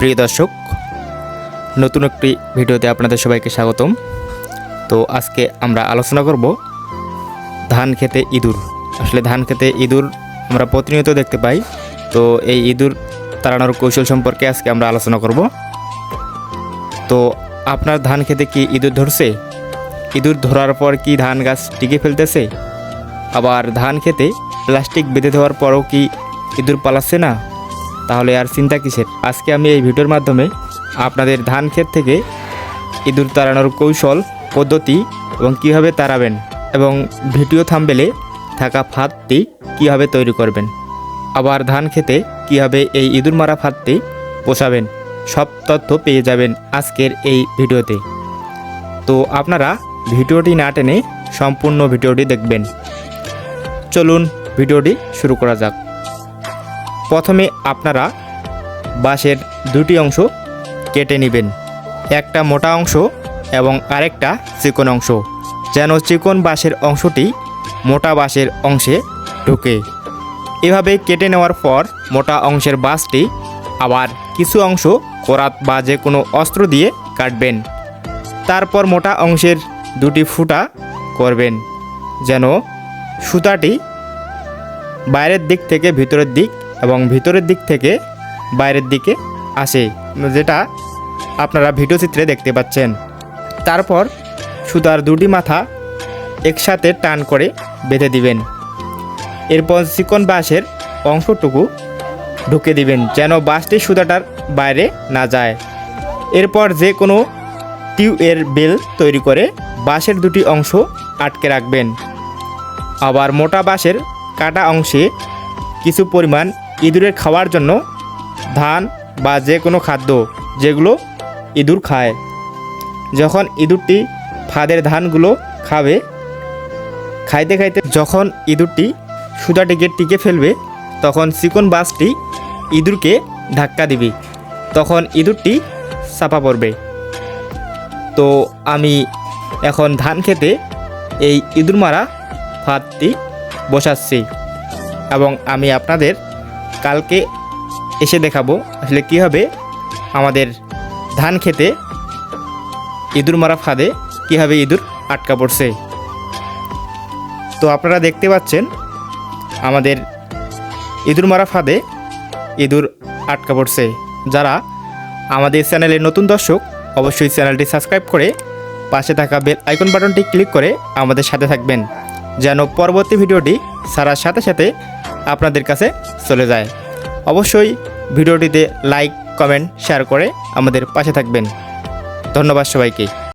প্রিয় দর্শক, নতুন একটি ভিডিওতে আপনাদের সবাইকে স্বাগতম। তো আজকে আমরা আলোচনা করব ধান খেতে ইঁদুর। আসলে ধান খেতে ইঁদুর আমরা প্রতিনিয়ত দেখতে পাই। তো এই ইঁদুর তাড়ানোর কৌশল সম্পর্কে আজকে আমরা আলোচনা করব। তো আপনার ধান খেতে কি ইঁদুর ধরছে? ইঁদুর ধরার পর কি ধান গাছ টিকে ফেলতেছে? আবার ধান খেতে প্লাস্টিক বেঁধে দেওয়ার পরও কি ইঁদুর পালাচ্ছে না? তাহলে আর চিন্তা কিসের? আজকে আমি এই ভিডিওর মাধ্যমে আপনাদের ধান ক্ষেত থেকে ইঁদুর তাড়ানোর কৌশল, পদ্ধতি এবং কীভাবে তাড়াবেন এবং ভিডিও থামবেলে থাকা ফাঁদটি কীভাবে তৈরি করবেন, আবার ধান খেতে কীভাবে এই ইঁদুর মারা ফাঁদটি পোষাবেন, সব তথ্য পেয়ে যাবেন আজকের এই ভিডিওতে। তো আপনারা ভিডিওটি না টেনে সম্পূর্ণ ভিডিওটি দেখবেন। চলুন ভিডিওটি শুরু করা যাক। প্রথমে আপনারা বাঁশের দুটি অংশ কেটে নেবেন। একটা মোটা অংশ এবং আরেকটা চিকন অংশ, যেন চিকন বাঁশের অংশটি মোটা বাঁশের অংশে ঢুকে। এভাবে কেটে নেওয়ার পর মোটা অংশের বাঁশটি আবার কিছু অংশ কোরাত বা যে কোনো অস্ত্র দিয়ে কাটবেন। তারপর মোটা অংশের দুটি ফুটা করবেন, যেন সুতাটি বাইরের দিক থেকে ভিতরের দিক এবং ভিতরের দিক থেকে বাইরের দিকে আসে, যেটা আপনারা ভিডিও চিত্রে দেখতে পাচ্ছেন। তারপর সুতার দুটি মাথা একসাথে টান করে বেঁধে দিবেন। এরপর চিকন বাঁশের অংশটুকু ঢুকে দিবেন, যেন বাঁশটি সুতাটার বাইরে না যায়। এরপর যে কোনো টিউ এর বেল তৈরি করে বাঁশের দুটি অংশ আটকে রাখবেন। আবার মোটা বাঁশের কাটা অংশে কিছু পরিমাণ ইঁদুরের খাওয়ার জন্য ধান বা যে কোনো খাদ্য যেগুলো ইঁদুর খায়। যখন ইঁদুরটি ফাঁদের ধানগুলো খাবে, খাইতে খাইতে যখন ইঁদুরটি সুতাটিকে টিকে ফেলবে, তখন চিকন বাসটি ইঁদুরকে ধাক্কা দিবে। তখন ইঁদুরটি চাপা পড়বে। তো আমি এখন ধান খেতে এই ইঁদুর মারা ফাঁদটি বসাচ্ছি এবং আমি আপনাদের কালকে এসে দেখাবো। আসলে কীভাবে আমাদের ধান খেতে ইঁদুর মারা ফাঁদে কীভাবে ইঁদুর? আটকা পড়ছে। তো আপনারা দেখতে পাচ্ছেন, আমাদের ইঁদুর মারা ফাঁদে ইঁদুর আটকা পড়ছে। যারা আমাদের চ্যানেলের নতুন দর্শক, অবশ্যই চ্যানেলটি সাবস্ক্রাইব করে পাশে থাকা বেল আইকন বাটনটি ক্লিক করে আমাদের সাথে থাকবেন। যেন পরবর্তী ভিডিওটি ছাড়ার সাথে সাথে আপনাদের কাছে চলে যায়। অবশ্যই ভিডিওটিতে লাইক কমেন্ট শেয়ার করে আমাদের পাশে থাকবেন। ধন্যবাদ সবাইকে।